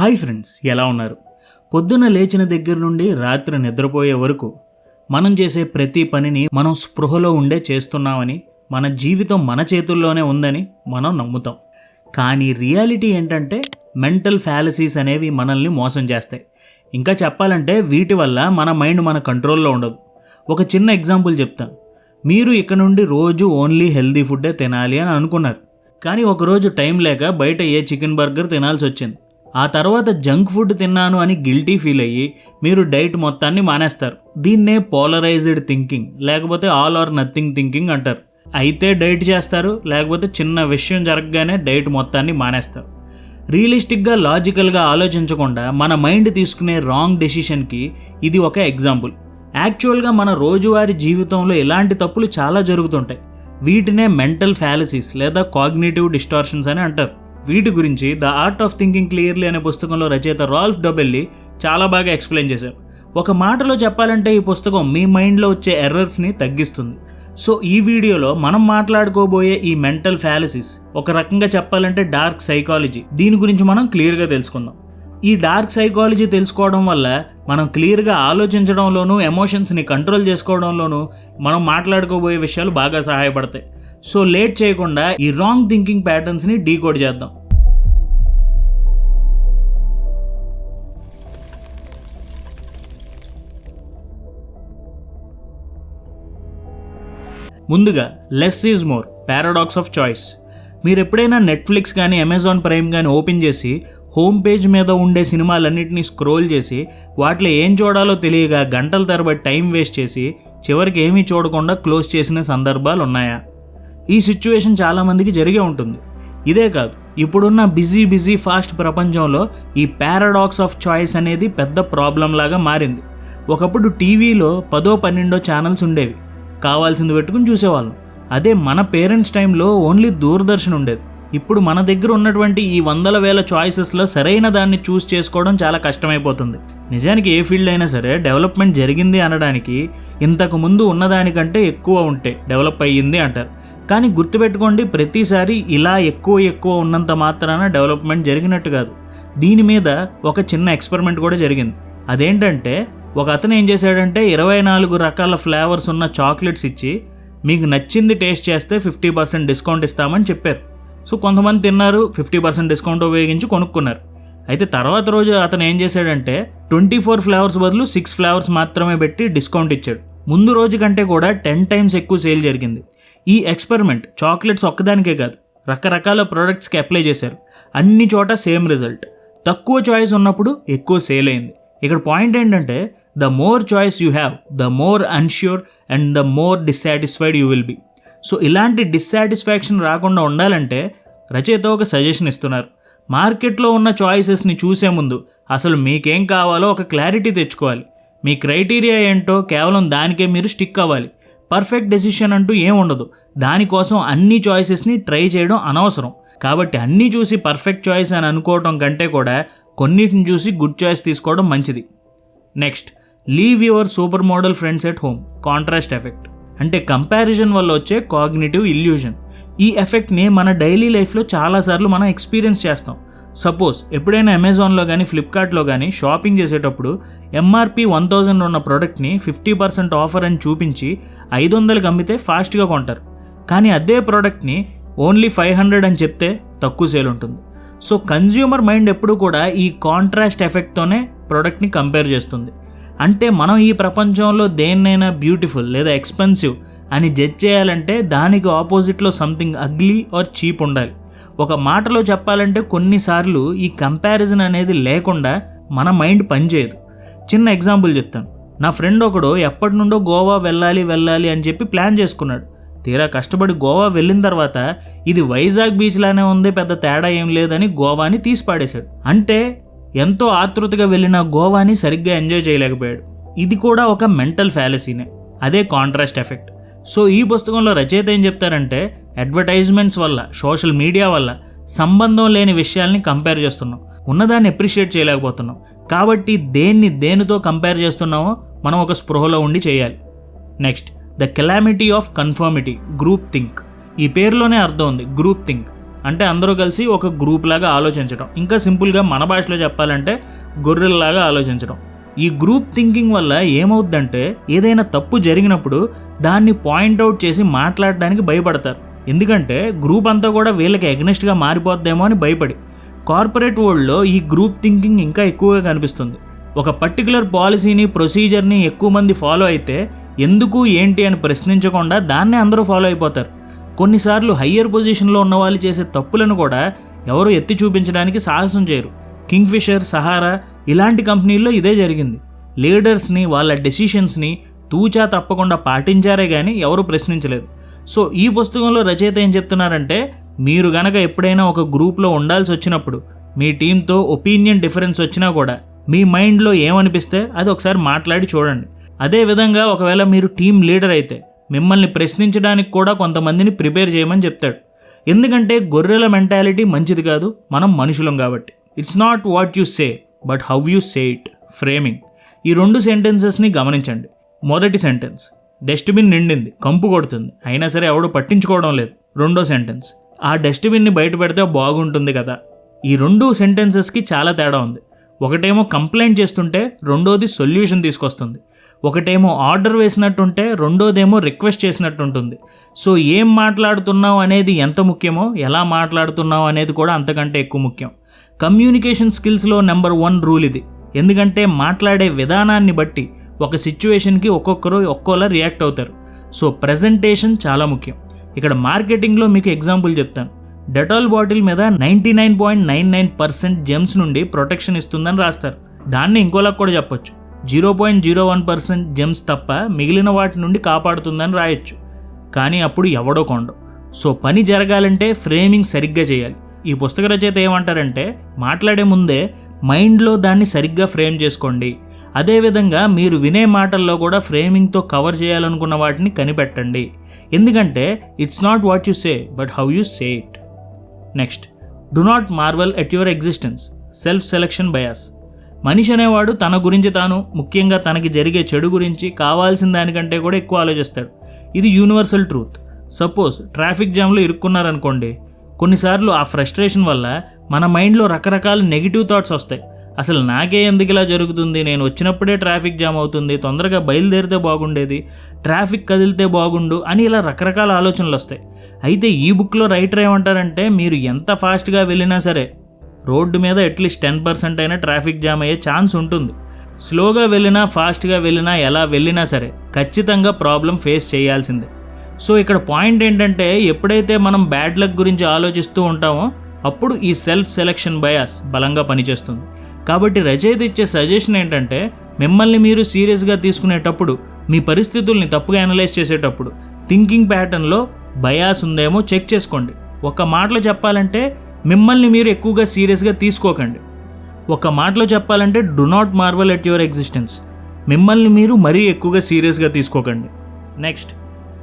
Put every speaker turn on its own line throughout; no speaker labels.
Hi friends ఎలా ఉన్నారు? పొద్దున లేచిన దగ్గర నుండి రాత్రి నిద్రపోయే వరకు మనం చేసే ప్రతి పనిని మనం స్పృహలో ఉండే చేస్తున్నామని మన జీవితం మన చేతుల్లోనే ఉందని మనం నమ్ముతాం. కానీ రియాలిటీ ఏంటంటే మెంటల్ ఫ్యాలసీస్ అనేవి మనల్ని మోసం చేస్తాయి. ఇంకా చెప్పాలంటే వీటి వల్ల మన మైండ్ మన కంట్రోల్లో ఉండదు. ఒక చిన్న ఎగ్జాంపుల్ చెప్తాను. మీరు ఇక నుండి రోజు ఓన్లీ హెల్దీ ఫుడ్డే తినాలి అని అనుకున్నారు. కానీ ఒకరోజు టైం లేక బయట ఏ చికెన్ బర్గర్ తినాల్సి వచ్చింది. ఆ తర్వాత జంక్ ఫుడ్ తిన్నాను అని గిల్టీ ఫీల్ అయ్యి మీరు డైట్ మొత్తాన్ని మానేస్తారు. దీన్నే పోలరైజ్డ్ థింకింగ్ లేకపోతే ఆల్ ఆర్ నథింగ్ థింకింగ్ అంటారు. అయితే డైట్ చేస్తారు లేకపోతే చిన్న విషయం జరగగానే డైట్ మొత్తాన్ని మానేస్తారు. రియలిస్టిక్గా లాజికల్గా ఆలోచించకుండా మన మైండ్ తీసుకునే రాంగ్ డెసిషన్కి ఇది ఒక ఎగ్జాంపుల్. యాక్చువల్గా మన రోజువారీ జీవితంలో ఇలాంటి తప్పులు చాలా జరుగుతుంటాయి. వీటినే మెంటల్ ఫ్యాలసీస్ లేదా కాగ్నేటివ్ డిస్టార్షన్స్ అని అంటారు. వీటి గురించి the art of thinking clearly అనే పుస్తకంలో రచయిత రాల్ఫ్ డొబెల్లి చాలా బాగా ఎక్స్ప్లెయిన్ చేశారు. ఒక మాటలో చెప్పాలంటే ఈ పుస్తకం మీ మైండ్లో వచ్చే ఎర్రర్స్ని తగ్గిస్తుంది. సో ఈ వీడియోలో మనం మాట్లాడుకోబోయే ఈ మెంటల్ ఫ్యాలసిస్ ఒక రకంగా చెప్పాలంటే డార్క్ సైకాలజీ దీని గురించి మనం క్లియర్గా తెలుసుకుందాం. ఈ డార్క్ సైకాలజీ తెలుసుకోవడం వల్ల మనం క్లియర్గా ఆలోచించడంలోనూ ఎమోషన్స్ని కంట్రోల్ చేసుకోవడంలోనూ మనం మాట్లాడుకోబోయే విషయాలు బాగా సహాయపడతాయి. సో లేట్ చేయకుండా ఈ రాంగ్ థింకింగ్ ప్యాటర్న్స్ని డీకోడ్ చేద్దాం. ముందుగా less is more paradox of choice మీరు ఎప్పుడైనా నెట్ఫ్లిక్స్ కానీ అమెజాన్ ప్రైమ్ కానీ ఓపెన్ చేసి హోమ్ పేజ్ మీద ఉండే సినిమాలన్నింటినీ స్క్రోల్ చేసి వాటిలో ఏం చూడాలో తెలియక గంటల తరబడి టైం వేస్ట్ చేసి చివరికి ఏమీ చూడకుండా క్లోజ్ చేసిన సందర్భాలు ఉన్నాయా ఈ సిచ్యువేషన్ చాలామందికి జరిగే ఉంటుంది. ఇదే కాదు ఇప్పుడున్న బిజీ బిజీ ఫాస్ట్ ప్రపంచంలో ఈ పారాడాక్స్ ఆఫ్ చాయిస్ అనేది పెద్ద ప్రాబ్లం లాగా మారింది. ఒకప్పుడు టీవీలో పదో పన్నెండో ఛానల్స్ ఉండేవి. కావాల్సింది పెట్టుకుని చూసేవాళ్ళం. అదే మన పేరెంట్స్ టైంలో ఓన్లీ దూరదర్శన్ ఉండేది. ఇప్పుడు మన దగ్గర ఉన్నటువంటి ఈ వందల వేల చాయిసెస్లో సరైన దాన్ని చూస్ చేసుకోవడం చాలా కష్టమైపోతుంది. నిజానికి ఏ ఫీల్డ్ అయినా సరే డెవలప్మెంట్ జరిగింది అనడానికి ఇంతకు ముందు ఉన్నదానికంటే ఎక్కువ ఉంటే డెవలప్ అయ్యింది అంటారు. కానీ గుర్తుపెట్టుకోండి ప్రతిసారి ఇలా ఎక్కువ ఎక్కువ ఉన్నంత మాత్రాన డెవలప్మెంట్ జరిగినట్టు కాదు. దీని మీద ఒక చిన్న ఎక్స్పెరిమెంట్ కూడా జరిగింది. అదేంటంటే ఒక అతను ఏం చేశాడంటే ఇరవై నాలుగు రకాల ఫ్లేవర్స్ ఉన్న చాక్లెట్స్ ఇచ్చి మీకు నచ్చింది టేస్ట్ చేస్తే ఫిఫ్టీ పర్సెంట్ డిస్కౌంట్ ఇస్తామని చెప్పారు. సో కొంతమంది తిన్నారు ఫిఫ్టీ పర్సెంట్ డిస్కౌంట్ ఉపయోగించి కొనుక్కున్నారు. అయితే తర్వాత రోజు అతను ఏం చేశాడంటే ట్వంటీ ఫోర్ ఫ్లేవర్స్ బదులు సిక్స్ ఫ్లేవర్స్ మాత్రమే పెట్టి డిస్కౌంట్ ఇచ్చాడు. ముందు రోజు కంటే కూడా టెన్ టైమ్స్ ఎక్కువ సేల్ జరిగింది. ఈ ఎక్స్పెరిమెంట్ చాక్లెట్స్ ఒక్కదానికే కాదు రకరకాల ప్రోడక్ట్స్కి అప్లై చేశారు. అన్ని చోట సేమ్ రిజల్ట్ తక్కువ చాయిస్ ఉన్నప్పుడు ఎక్కువ సేల్ అయింది. ఇక్కడ పాయింట్ ఏంటంటే the more choice you have the more unsure and the more dissatisfied you will be so ఇలాంటి డిస్సాటిస్ఫాక్షన్ రాకుండా ఉండాలంటే రచయిత ఒక సజెషన్ ఇస్తున్నారు. మార్కెట్లో ఉన్న చాయిసెస్ని చూసే ముందు అసలు మీకేం కావాలో ఒక క్లారిటీ తెచ్చుకోవాలి. మీ క్రైటీరియా ఏంటో కేవలం దానికే మీరు స్టిక్ అవ్వాలి. పర్ఫెక్ట్ డెసిషన్ అంటూ ఏం ఉండదు. దానికోసం అన్ని చాయిసెస్ని ట్రై చేయడం అనవసరం. కాబట్టి అన్నీ చూసి పర్ఫెక్ట్ చాయిస్ అని అనుకోవటం కంటే కూడా కొన్నిటిని చూసి గుడ్ చాయిస్ తీసుకోవడం మంచిది. Next leave your super model friends at home contrast effect అంటే కంపారిజన్ వల్ల వచ్చే కాగ్నేటివ్ ఇల్యూజన్ ఈ ఎఫెక్ట్ని మన డైలీ లైఫ్లో చాలాసార్లు మనం ఎక్స్పీరియన్స్ చేస్తాం. సపోజ్ ఎప్పుడైనా అమెజాన్లో కానీ ఫ్లిప్కార్ట్లో కానీ షాపింగ్ చేసేటప్పుడు ఎంఆర్పి వన్ థౌజండ్ ఉన్న ప్రోడక్ట్ని ఫిఫ్టీ పర్సెంట్ ఆఫర్ అని చూపించి ఐదు వందలకి అమ్మితే ఫాస్ట్గా కొంటారు. కానీ అదే ప్రోడక్ట్ని ఓన్లీ ఫైవ్ హండ్రెడ్ అని చెప్తే తక్కువ సేల్ ఉంటుంది. సో కన్జ్యూమర్ మైండ్ ఎప్పుడు కూడా ఈ కాంట్రాస్ట్ ఎఫెక్ట్తోనే ప్రోడక్ట్ని కంపేర్ చేస్తుంది. అంటే మనం ఈ ప్రపంచంలో దేన్నైనా బ్యూటిఫుల్ లేదా ఎక్స్పెన్సివ్ అని జడ్జ్ చేయాలంటే దానికి ఆపోజిట్లో సంథింగ్ అగ్లీ ఆర్ చీప్ ఉండాలి. ఒక మాటలో చెప్పాలంటే కొన్నిసార్లు ఈ కంపారిజన్ అనేది లేకుండా మన మైండ్ పనిచేయదు. చిన్న ఎగ్జాంపుల్ చెప్తాను. నా ఫ్రెండ్ ఒకడు ఎప్పటి నుండో గోవా వెళ్ళాలి వెళ్ళాలి అని చెప్పి ప్లాన్ చేసుకున్నాడు. తీరా కష్టపడి గోవా వెళ్ళిన తర్వాత ఇది వైజాగ్ బీచ్ లానే ఉంది పెద్ద తేడా ఏం లేదని గోవాని తీసి పాడేశాడు అంటే ఎంతో ఆతృతగా వెళ్ళిన గోవాని సరిగ్గా ఎంజాయ్ చేయలేకపోయాడు. ఇది కూడా ఒక మెంటల్ ఫ్యాలసీనే అదే కాంట్రాస్ట్ ఎఫెక్ట్ సో ఈ పుస్తకంలో రచయిత ఏం చెప్తారంటే అడ్వర్టైజ్మెంట్స్ వల్ల సోషల్ మీడియా వల్ల సంబంధం లేని విషయాల్ని కంపేర్ చేస్తున్నాం. ఉన్నదాన్ని అప్రిషియేట్ చేయలేకపోతున్నాం. కాబట్టి దేన్ని దేనితో కంపేర్ చేస్తున్నామో మనం ఒక స్పృహలో ఉండి చేయాలి. Next the calamity of conformity groupthink. ఈ పేరులోనే అర్థం ఉంది గ్రూప్ థింక్. అంటే అందరూ కలిసి ఒక గ్రూప్ లాగా ఆలోచించడం. ఇంకా సింపుల్గా మన భాషలో చెప్పాలంటే గొర్రెల్లాగా ఆలోచించడం. ఈ గ్రూప్ థింకింగ్ వల్ల ఏమవుద్దంటే ఏదైనా తప్పు జరిగినప్పుడు దాన్ని పాయింట్అవుట్ చేసి మాట్లాడడానికి భయపడతారు. ఎందుకంటే గ్రూప్ అంతా కూడా వీళ్ళకి ఎగ్నెస్ట్గా మారిపోద్దేమో అని భయపడి. కార్పొరేట్ వరల్డ్లో ఈ గ్రూప్ థింకింగ్ ఇంకా ఎక్కువగా కనిపిస్తుంది. ఒక పర్టికులర్ పాలసీని ప్రొసీజర్ని ఎక్కువ మంది ఫాలో అయితే ఎందుకు ఏంటి అని ప్రశ్నించకుండా దాన్నే అందరూ ఫాలో అయిపోతారు. కొన్నిసార్లు హయ్యర్ పొజిషన్లో ఉన్న వాళ్ళు చేసే తప్పులను కూడా ఎవరు ఎత్తి చూపించడానికి సాహసం చేయరు. కింగ్ఫిషర్ సహారా ఇలాంటి కంపెనీల్లో ఇదే జరిగింది. లీడర్స్ని వాళ్ళ డెసిషన్స్ని తూచా తప్పకుండా పాటించారే కానీ ఎవరు ప్రశ్నించలేదు. సో ఈ పుస్తకంలో రచయిత ఏం చెప్తున్నారంటే మీరు గనక ఎప్పుడైనా ఒక గ్రూప్లో ఉండాల్సి వచ్చినప్పుడు మీ టీంతో ఒపీనియన్ డిఫరెన్స్ వచ్చినా కూడా మీ మైండ్లో ఏమనిపిస్తే అది ఒకసారి మాట్లాడి చూడండి. అదే విధంగా ఒకవేళ మీరు టీం లీడర్ అయితే మిమ్మల్ని ప్రశ్నించడానికి కూడా కొంతమందిని ప్రిపేర్ చేయమని చెప్తాడు. ఎందుకంటే గొర్రెల మెంటాలిటీ మంచిది కాదు మనం మనుషులం కాబట్టి. It's not what you say but how you say it framing ఈ రెండు సెంటెన్సెస్ని గమనించండి. మొదటి సెంటెన్స్ డస్ట్బిన్ నిండింది కంపు కొడుతుంది. అయినా సరే ఎవడు పట్టించుకోవడం లేదు. రెండో సెంటెన్స్. ఆ డస్ట్బిన్ని బయట పెడితే బాగుంటుంది కదా. ఈ రెండు సెంటెన్సెస్కి చాలా తేడా ఉంది. ఒకటేమో కంప్లైంట్ చేస్తుంటే రెండోది సొల్యూషన్ తీసుకొస్తుంది. ఒకటేమో ఆర్డర్ వేసినట్టుంటే రెండోదేమో రిక్వెస్ట్ చేసినట్టు ఉంటుంది సో ఏం మాట్లాడుతున్నావు అనేది ఎంత ముఖ్యమో ఎలా మాట్లాడుతున్నావు అనేది కూడా అంతకంటే ఎక్కువ ముఖ్యం. కమ్యూనికేషన్ స్కిల్స్లో నెంబర్ వన్ రూల్ ఇది. ఎందుకంటే మాట్లాడే విధానాన్ని బట్టి ఒక సిచ్యువేషన్కి ఒక్కొక్కరు ఒక్కోలా రియాక్ట్ అవుతారు. సో ప్రజెంటేషన్ చాలా ముఖ్యం. ఇక్కడ మార్కెటింగ్లో మీకు ఎగ్జాంపుల్ చెప్తాను. డెటాల్ బాటిల్ మీద ninety nine point nine nine percent germs నుండి ప్రొటెక్షన్ ఇస్తుందని రాస్తారు. దాన్ని ఇంకోలా కూడా చెప్పొచ్చు. Zero point zero one percent germs తప్ప మిగిలిన వాటి నుండి కాపాడుతుందని రాయొచ్చు. కానీ అప్పుడు ఎవడో కొండో. సో పని జరగాలంటే ఫ్రేమింగ్ సరిగ్గా చేయాలి. ఈ పుస్తక రచయిత ఏమంటారంటే మాట్లాడే ముందే మైండ్లో దాన్ని సరిగ్గా ఫ్రేమ్ చేసుకోండి. అదేవిధంగా మీరు వినే మాటల్లో కూడా ఫ్రేమింగ్తో కవర్ చేయాలనుకున్న వాటిని కనిపెట్టండి. ఎందుకంటే it's not what you say but how you say it next do not marvel at your existence self selection bias మనిషి అనేవాడు తన గురించి తాను ముఖ్యంగా తనకి జరిగే చెడు గురించి కావాల్సిన దానికంటే కూడా ఎక్కువ ఆలోచిస్తాడు. ఇది యూనివర్సల్ ట్రూత్ సపోజ్ ట్రాఫిక్ జామ్లో ఇరుక్కున్నారనుకోండి కొన్నిసార్లు ఆ ఫ్రస్ట్రేషన్ వల్ల మన మైండ్లో రకరకాల నెగిటివ్ థాట్స్ వస్తాయి. అసలు నాకే ఎందుకు ఇలా జరుగుతుంది? నేను వచ్చినప్పుడే ట్రాఫిక్ జామ్ అవుతుంది తొందరగా బయలుదేరితే బాగుండేది ట్రాఫిక్ కదిలితే బాగుండు అని ఇలా రకరకాల ఆలోచనలు వస్తాయి. అయితే ఈ బుక్లో రైటర్ ఏమంటారంటే మీరు ఎంత ఫాస్ట్గా వెళ్ళినా సరే రోడ్డు మీద అట్లీస్ట్ టెన్ పర్సెంట్ అయినా ట్రాఫిక్ జామ్ అయ్యే ఛాన్స్ ఉంటుంది. స్లోగా వెళ్ళినా ఫాస్ట్గా వెళ్ళినా ఎలా వెళ్ళినా సరే ఖచ్చితంగా ప్రాబ్లం ఫేస్ చేయాల్సిందే. సో ఇక్కడ పాయింట్ ఏంటంటే ఎప్పుడైతే మనం బ్యాడ్ లక్ గురించి ఆలోచిస్తూ ఉంటామో అప్పుడు ఈ సెల్ఫ్ సెలెక్షన్ బయాస్ బలంగా పనిచేస్తుంది. కాబట్టి రచయిత ఇచ్చే సజెషన్ ఏంటంటే మిమ్మల్ని మీరు సీరియస్గా తీసుకునేటప్పుడు మీ పరిస్థితుల్ని తప్పుగా అనలైజ్ చేసేటప్పుడు థింకింగ్ ప్యాటర్న్లో బయాస్ ఉందేమో చెక్ చేసుకోండి. ఒక మాటలో చెప్పాలంటే మిమ్మల్ని మీరు ఎక్కువగా సీరియస్గా తీసుకోకండి. ఒక మాటలో చెప్పాలంటే do not marvel at your existence. మిమ్మల్ని మీరు మరీ ఎక్కువగా సీరియస్గా తీసుకోకండి. Next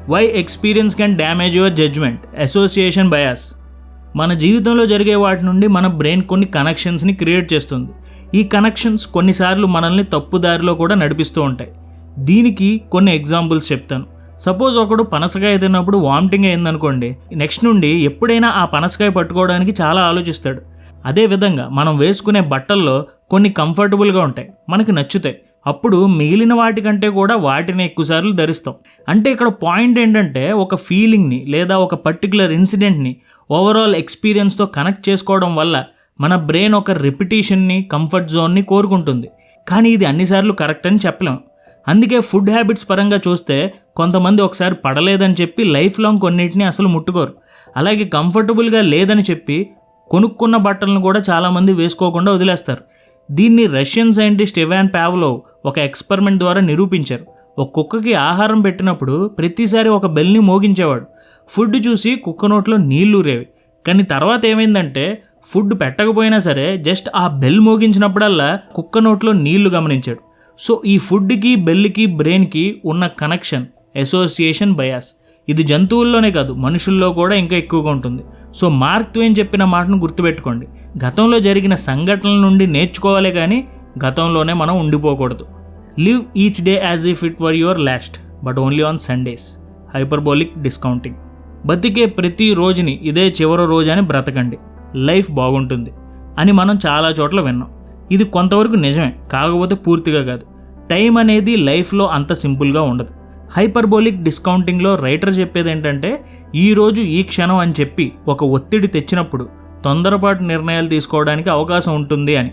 why experience can damage your judgement? Association bias. మన జీవితంలో జరిగే వాటి నుండి మన బ్రెయిన్ కొన్ని కనెక్షన్స్ని క్రియేట్ చేస్తుంది. ఈ కనెక్షన్స్ కొన్నిసార్లు మనల్ని తప్పుదారిలో కూడా నడిపిస్తూ ఉంటాయి. దీనికి కొన్ని ఎగ్జాంపుల్స్ చెప్తాను. సపోజ్ ఒకడు పనసకాయ తిన్నప్పుడు వామిటింగ్ అయిందనుకోండి నెక్స్ట్ నుండి ఎప్పుడైనా ఆ పనసకాయ పట్టుకోవడానికి చాలా ఆలోచిస్తాడు. అదేవిధంగా మనం వేసుకునే బట్టల్లో కొన్ని కంఫర్టబుల్గా ఉంటాయి మనకి నచ్చుతాయి. అప్పుడు మిగిలిన వాటికంటే కూడా వాటిని ఎక్కువసార్లు ధరిస్తాం. అంటే ఇక్కడ పాయింట్ ఏంటంటే ఒక ఫీలింగ్ని లేదా ఒక పర్టికులర్ ఇన్సిడెంట్ని ఓవరాల్ ఎక్స్పీరియన్స్తో కనెక్ట్ చేసుకోవడం వల్ల మన బ్రెయిన్ ఒక రిపిటేషన్ని కంఫర్ట్ జోన్ని కోరుకుంటుంది. కానీ ఇది అన్నిసార్లు కరెక్ట్ అని చెప్పలేం. అందుకే ఫుడ్ హ్యాబిట్స్ పరంగా చూస్తే కొంతమంది ఒకసారి పడలేదని చెప్పి లైఫ్ లాంగ్ కొన్నిటిని అసలు ముట్టుకోరు. అలాగే కంఫర్టబుల్గా లేదని చెప్పి కొనుక్కున్న బట్టలను కూడా చాలామంది వేసుకోకుండా వదిలేస్తారు. దీన్ని రష్యన్ సైంటిస్ట్ ఇవాన్ పావ్లో ఒక ఎక్స్పెరిమెంట్ ద్వారా నిరూపించారు. ఒక కుక్కకి ఆహారం పెట్టినప్పుడు ప్రతిసారి ఒక బెల్ని మోగించేవాడు. ఫుడ్ చూసి కుక్క నోట్లో నీళ్ళు ఊరేవి. కానీ తర్వాత ఏమైందంటే ఫుడ్ పెట్టకపోయినా సరే జస్ట్ ఆ బెల్ మోగించినప్పుడల్లా కుక్క నోట్లో నీళ్ళు గమనించాడు. సో ఈ ఫుడ్కి బెల్కి బ్రెయిన్కి ఉన్న కనెక్షన్ అసోసియేషన్ బయాస్. ఇది జంతువుల్లోనే కాదు మనుషుల్లో కూడా ఇంకా ఎక్కువగా ఉంటుంది. సో మార్క్ ట్వైన్ చెప్పిన మాటను గుర్తుపెట్టుకోండి. గతంలో జరిగిన సంఘటనల నుండి నేర్చుకోవాలి కానీ గతంలోనే మనం ఉండిపోకూడదు. Live each day as if it were your last but only on Sundays hyperbolic discounting బతికే ప్రతి రోజుని ఇదే చివరి రోజు అని బ్రతకండి. లైఫ్ బాగుంటుంది అని మనం చాలా చోట్ల విన్నాం. ఇది కొంతవరకు నిజమే కాకపోతే పూర్తిగా కాదు. టైం అనేది లైఫ్లో అంత సింపుల్గా ఉండదు. హైపర్బోలిక్ డిస్కౌంటింగ్లో రైటర్ చెప్పేది ఏంటంటే ఈ ఈ క్షణం అని చెప్పి ఒక ఒత్తిడి తెచ్చినప్పుడు తొందరపాటు నిర్ణయాలు తీసుకోవడానికి అవకాశం ఉంటుంది అని.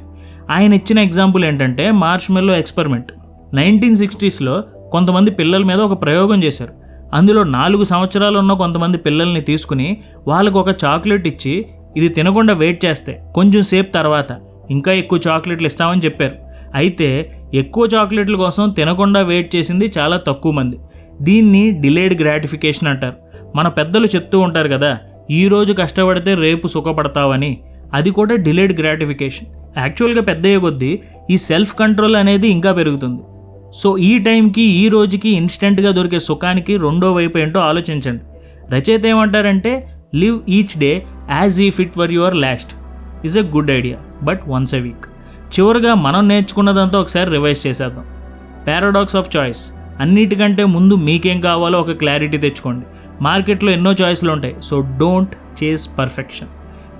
ఆయన ఇచ్చిన ఎగ్జాంపుల్ ఏంటంటే మార్చ్ మెల్లో ఎక్స్పెరిమెంట్. నైన్టీన్ సిక్స్టీస్లో కొంతమంది పిల్లల మీద ఒక ప్రయోగం చేశారు. అందులో నాలుగు సంవత్సరాలు ఉన్న కొంతమంది పిల్లల్ని తీసుకుని వాళ్ళకు ఒక చాక్లెట్ ఇచ్చి ఇది తినకుండా వెయిట్ చేస్తే కొంచెం సేపు తర్వాత ఇంకా ఎక్కువ చాక్లెట్లు ఇస్తామని చెప్పారు. అయితే ఎక్కువ చాక్లెట్ల కోసం తినకుండా వెయిట్ చేసింది చాలా తక్కువ మంది. దీన్ని డిలేడ్ గ్రాటిఫికేషన్ అంటారు. మన పెద్దలు చెప్తూ ఉంటారు కదా ఈరోజు కష్టపడితే రేపు సుఖపడతావని. అది కూడా డిలేడ్ గ్రాటిఫికేషన్. యాక్చువల్గా పెద్దయ్యే కొద్దీ ఈ సెల్ఫ్ కంట్రోల్ అనేది ఇంకా పెరుగుతుంది. సో ఈ టైంకి ఈ రోజుకి ఇన్స్టెంట్గా దొరికే సుఖానికి రెండో వైపు ఏంటో ఆలోచించండి. రచయిత ఏమంటారంటే live each day as if it were your last is a good idea but once a week చివరిగా మనం నేర్చుకున్నదంతా ఒకసారి రివైజ్ చేసేద్దాం. పారాడాక్స్ ఆఫ్ చాయిస్ అన్నిటికంటే ముందు మీకేం కావాలో ఒక క్లారిటీ తెచ్చుకోండి. మార్కెట్లో ఎన్నో చాయిస్లు ఉంటాయి. So don't chase perfection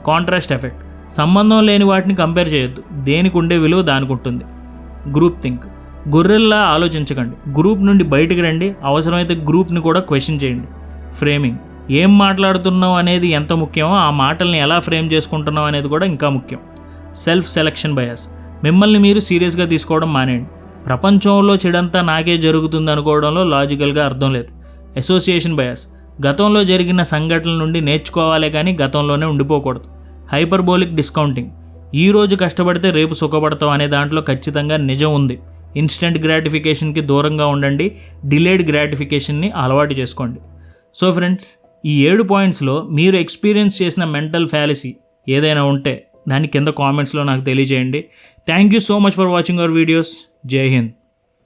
contrast effect సంబంధం లేని వాటిని కంపేర్ చేయొద్దు. దేనికి ఉండే విలువ దానికి ఉంటుంది. గ్రూప్ థింక్ గొర్రెల్లా ఆలోచించకండి. గ్రూప్ నుండి బయటకు రండి. అవసరమైతే గ్రూప్ని కూడా క్వశ్చన్ చేయండి. ఫ్రేమింగ్ ఏం మాట్లాడుతున్నావు అనేది ఎంత ముఖ్యమో ఆ మాటల్ని ఎలా ఫ్రేమ్ చేసుకుంటున్నాం అనేది కూడా ఇంకా ముఖ్యం. Self selection bias. మిమ్మల్ని మీరు సీరియస్గా తీసుకోవడం మానేయండి. ప్రపంచంలో చెడంతా నాకే జరుగుతుంది అనుకోవడంలో లాజికల్గా అర్థం లేదు. Association bias. గతంలో జరిగిన సంఘటనల నుండి నేర్చుకోవాలే కానీ గతంలోనే ఉండిపోకూడదు. Hyperbolic discounting. ఈ రోజు కష్టపడితే రేపు సుఖపడతాం అనే దాంట్లో ఖచ్చితంగా నిజం ఉంది. ఇన్స్టెంట్ గ్రాటిఫికేషన్కి దూరంగా ఉండండి. డిలేడ్ గ్రాటిఫికేషన్ని అలవాటు చేసుకోండి. సో ఫ్రెండ్స్ ఈ ఏడు పాయింట్స్లో మీరు ఎక్స్పీరియన్స్ చేసిన మెంటల్ ఫ్యాలసీ ఏదైనా ఉంటే దాన్ని కింద కామెంట్స్లో నాకు తెలియజేయండి. Thank you so much for watching our videos. జై హింద్.